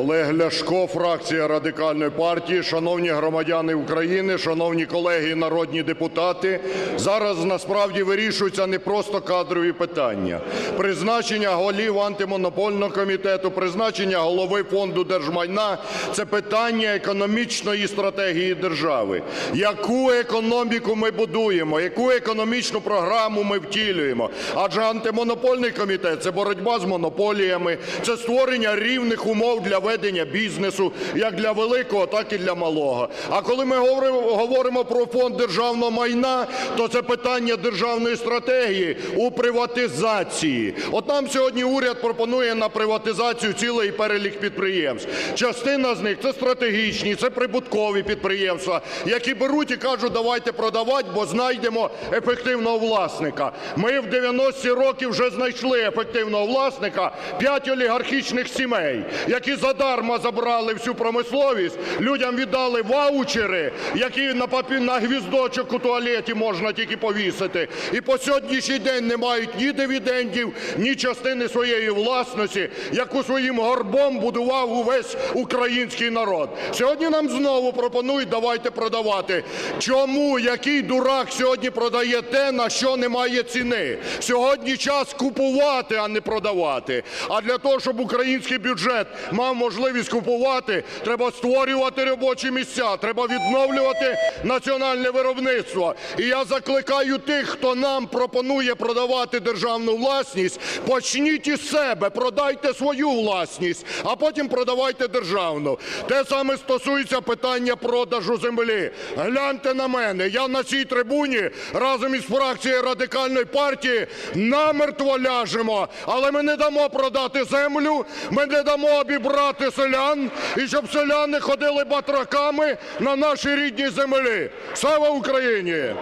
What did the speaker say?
Олег Ляшко, фракція Радикальної партії. Шановні громадяни України, шановні колеги народні депутати, зараз насправді вирішуються не просто кадрові питання. Призначення голів Антимонопольного комітету, призначення голови Фонду держмайна – це питання економічної стратегії держави. Яку економіку ми будуємо, яку економічну програму ми втілюємо? Адже Антимонопольний комітет – це боротьба з монополіями, це створення рівних умов для ведення бізнесу як для великого, так і для малого. А коли ми говоримо, про фонд державного майна, то це питання державної стратегії у приватизації. От нам сьогодні уряд пропонує на приватизацію цілий перелік підприємств. Частина з них це стратегічні, це прибуткові підприємства, які беруть і кажуть, давайте продавати, бо знайдемо ефективного власника. Ми в 90-ті роки вже знайшли ефективного власника – п'ять олігархічних сімей, які задарма забрали всю промисловість, людям віддали ваучери, які на гвіздочок у туалеті можна тільки повісити. І по сьогоднішній день не мають ні дивідендів, ні частини своєї власності, яку своїм горбом будував увесь український народ. Сьогодні нам знову пропонують, давайте продавати. Чому, який дурак сьогодні продає те, на що немає ціни? Сьогодні час купувати, а не продавати. А для того, щоб український бюджет мав можливість купувати, треба створювати робочі місця, треба відновлювати національне виробництво. І я закликаю тих, хто нам пропонує продавати державну власність, почніть із себе, продайте свою власність, а потім продавайте державну. Те саме стосується питання продажу землі. Гляньте на мене, я на цій трибуні разом із фракцією Радикальної партії намертво ляжемо, але ми не дамо продати землю, ми не дамо обібрати селян, і щоб селяни ходили батраками на нашій рідній землі. Слава Україні!